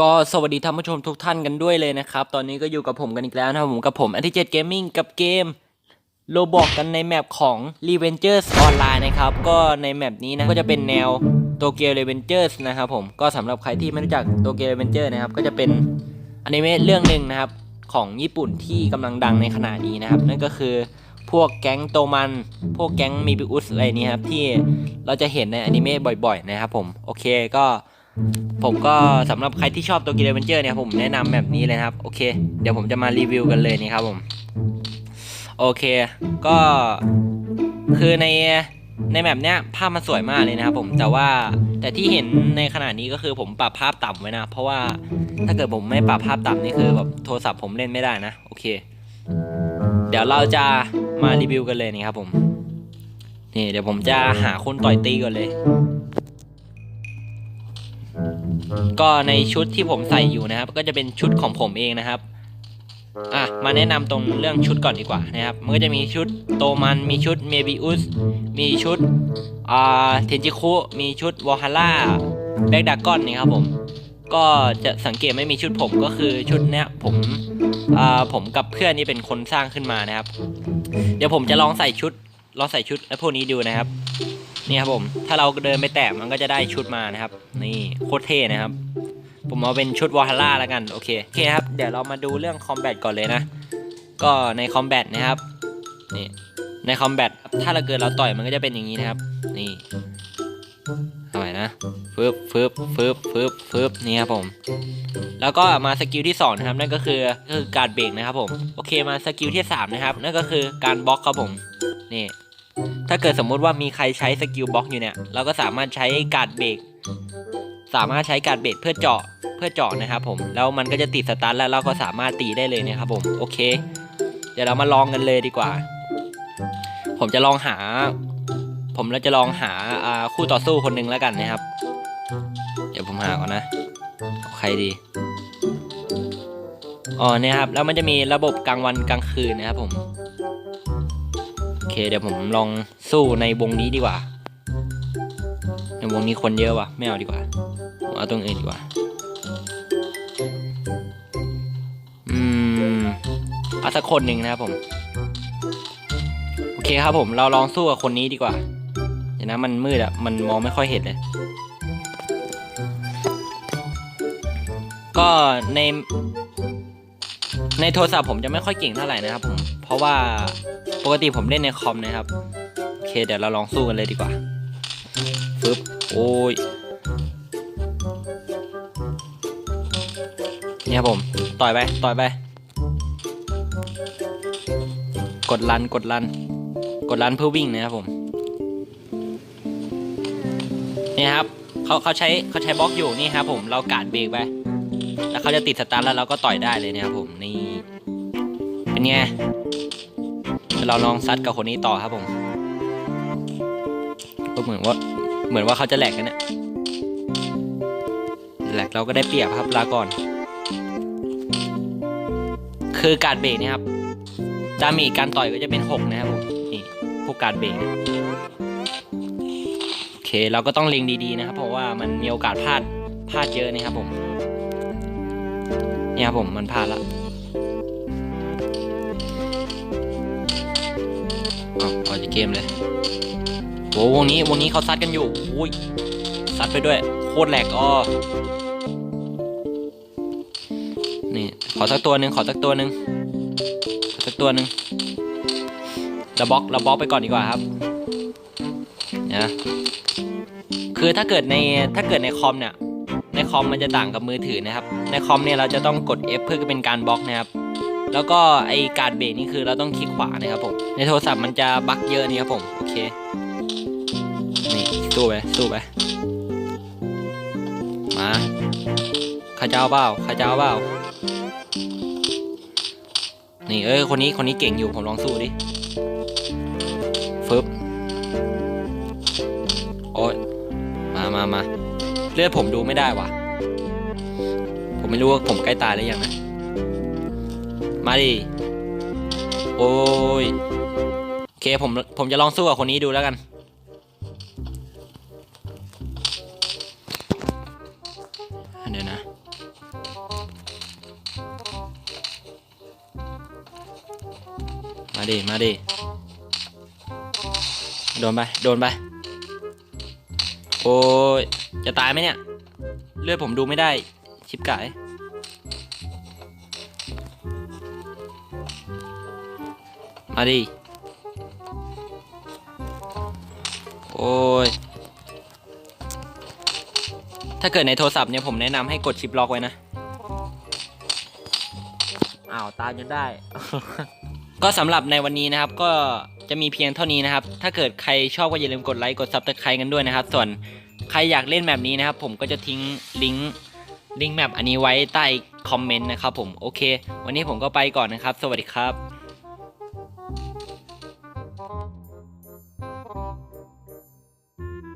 ก็สวัสดีท่านผู้ชมทุกท่านกันด้วยเลยนะครับ ตอนนี้ก็อยู่กับผมกันอีกแล้วนะครับผมกับผมอันที่7 Gaming กับเกมโลบอกกันในแมปของ Revengers Online นะครับ ก็ในแมปนี้นะก็จะเป็นแนว Tokyo Revengers นะครับผมก็สำหรับใครที่ไม่รู้จัก Tokyo Revengers นะครับก็จะเป็นอนิเมะเรื่องหนึ่งนะครับของญี่ปุ่นที่กำลังดังในขณะนี้นะครับ นั่นก็คือพวกแก๊งโตมัน พวกแก๊งมีบิอุสอะไรนี้ครับที่เราจะเห็นในอนิเมะบ่อยๆนะครับผมโอเคก็ ผมก็สำหรับใครที่ชอบตัวกีเ a เวนเจอร์เนี่ยผมแนะนำแบบนี้เลยครับ โอเค เดี๋ยวผมจะมารีวิวกันเลยนี่ครับผม โอเค ก็คือในในแมปเนี้ยภาพมันสวยมากเลยนะครับผมแต่ว่าแต่ที่เห็นในขณะนี้ก็คือผมปรับภาพต่ำไว้นะ เพราะว่าถ้าเกิดผมไม่ปรับภาพต่ำนี่คือแบบโทรศัพท์ผมเล่นไม่ได้นะ โอเค เดี๋ยวเราจะมารีวิวกันเลยนี่ครับผม นี่เดี๋ยวผมจะหาคนต่อยตีก่อนเลย ก็ในชุดที่ผมใส่อยู่นะครับ ก็จะเป็นชุดของผมเองนะครับอะมาแนะนำตรงเรื่องชุดก่อนดีกว่านะครับ มันก็จะมีชุดโตมัน มีชุดเมบิอุส มีชุดอ่าเทนจิคุ มีชุดวอลฮาร่าแบ็กดากอนนี่ครับผม ก็จะสังเกตไม่มีชุดผมก็คือชุดเนี้ยผมอ่าผมกับเพื่อนนี่เป็นคนสร้างขึ้นมานะครับ เดี๋ยวผมจะลองใส่ชุดลองใส่ชุดไอ้พวกนี้ดูนะครับ นี่ครับผม ถ้าเราเดินไปแตะมันก็จะได้ชุดมานะครับ นี่โคตรเท่นะครับ ผมเอาเป็นชุดวอลฮาร่าแล้วกันโอเคโอเคครับเดี๋ยวเรามาดูเรื่องคอมแบทก่อนเลยนะ ก็ในคอมแบทนะครับนี่ในคอมแบทถ้าเราเกิดเราต่อยมันก็จะเป็นอย่างนี้นะครับ นี่เอาใหม่นะฟึบฟึบฟึบฟึบฟึบนี่ครับผม แล้วก็มาสกิลที่สองนะครับนั่นก็คือก็คือการเบรกนะครับผมโอเคมาสกิลที่สามนะครับนั่นก็คือการบล็อกครับผมนี่ ถ้าเกิดสมมุติว่ามีใครใช้สกิลบล็อกอยู่เนี่ย เราก็สามารถใช้การเบรก สามารถใช้การเบรกเพื่อเจาะ เพื่อเจาะนะครับผม แล้วมันก็จะติดสตาร์ทแล้วเราก็สามารถตีได้เลยนะครับผม โอเค เดี๋ยวเรามาลองกันเลยดีกว่า ผมจะลองหา ผมเราจะลองหาคู่ต่อสู้คนหนึ่งแล้วกันนะครับ เดี๋ยวผมหาก่อนนะ ใครดีอ๋อเนี่ยครับ แล้วมันจะมีระบบกลางวันกลางคืนนะครับผม เคเดี๋ยวผมลองสู้ในวงนี้ดีกว่า ในวงนี้คนเยอะว่ะ ไม่เอาดีกว่าผมเอาตรงอื่นดีกว่า อืมเอาสักคนหนึ่งนะครับผม โอเคครับผม เราลองสู้กับคนนี้ดีกว่าเดี๋ยวนะมันมืดอะมันมองไม่ค่อยเห็นเลย ก็ในในโทรศัพท์ผมจะไม่ค่อยเก่งเท่าไหร่นะครับผม เพราะว่า ปกติผมเล่นในคอมนะครับ โอเคเดี๋ยวเราลองสู้กันเลยดีกว่าฟึบโอ้ยนี่ครับผม ต่อยไป ต่อยไป กดลัน กดลัน กดลันเพื่อวิ่งนะครับผม นี่ครับเขาเขาใช้เขาใช้บล็อกอยู่นี่ครับผม เรากาดเบรกไป แล้วเขาจะติดสตาร์ทแล้วเราก็ต่อยได้เลยนะครับผม นี่ เป็นไง เราลองซัดกับคนนี้ต่อครับผมก็เหมือนว่าเหมือนว่าเขาจะแหลกกันเนี่ยแหลกเราก็ได้เปรียบครับลาก่อน คือการเบรกเนะครับดามีการต่อยก็จะเป็นหกนะครับผมนี่พวกการเบรกโอเคเราก็ต้องเล็งดีๆนะครับ เพราะว่ามันมีโอกาสพลาดพลาดเยอะนะครับผม เนี่ยครับผมมันพลาดละ อ๋อออกจากเกมเลยโอ้วงนี้วงนี้เขาซัดกันอยู่อุ้ยซัดไปด้วย โคตรแหลกอ้อนี่ขอสักตัวหนึ่งขอสักตัวหนึ่งขอสักตัวหนึ่งเราบล็อกเราบล็อกไปก่อนดีกว่าครับนะคือถ้าเกิดในถ้าเกิดในคอมเนี่ยในคอมมันจะต่างกับมือถือนะครับ ในคอมเนี่ยเราจะต้องกด F เพื่อเป็นการบล็อกนะครับ แล้วก็ไอการเบรกนี่คือเราต้องคลิกขวานะครับผม ในโทรศัพท์มันจะบั๊กเยอะนี่ครับผม โอเค นี่สู้ไปสู้ไป มาข้าเจ้าเปล่าข้าเจ้าเปล่านี่เอ้ยคนนี้คนนี้เก่งอยู่ผมลองสู้ดิฟึบโอ้ยมามามาเลือดผมดูไม่ได้ว่ะ ผมไม่รู้ว่าผมใกล้ตายหรือยังนะ มาดิ โอ้ย โอเคผมผมจะลองสู้กับคนนี้ดูแล้วกัน เดี๋ยวนะ มาดิ มาดิ โดนไป โดนไป โอ้ย จะตายไหมเนี่ย เลือดผมดูไม่ได้ ชิบไกา มาดิ โอ้ย ถ้าเกิดในโทรศัพท์เนี่ยผมแนะนำให้กดชิปล็อกไว้นะ อ้าว ตามจนได้ ก็สำหรับในวันนี้นะครับก็จะมีเพียงเท่านี้นะครับ ถ้าเกิดใครชอบก็อย่าลืมกดไลค์กดซับสไครต์กันด้วยนะครับ ส่วนใครอยากเล่นแบบนี้นะครับ ผมก็จะทิ้งลิงก์ลิงก์แมปอันนี้ไว้ใต้คอมเมนต์นะครับผม โอเค วันนี้ผมก็ไปก่อนนะครับ สวัสดีครับ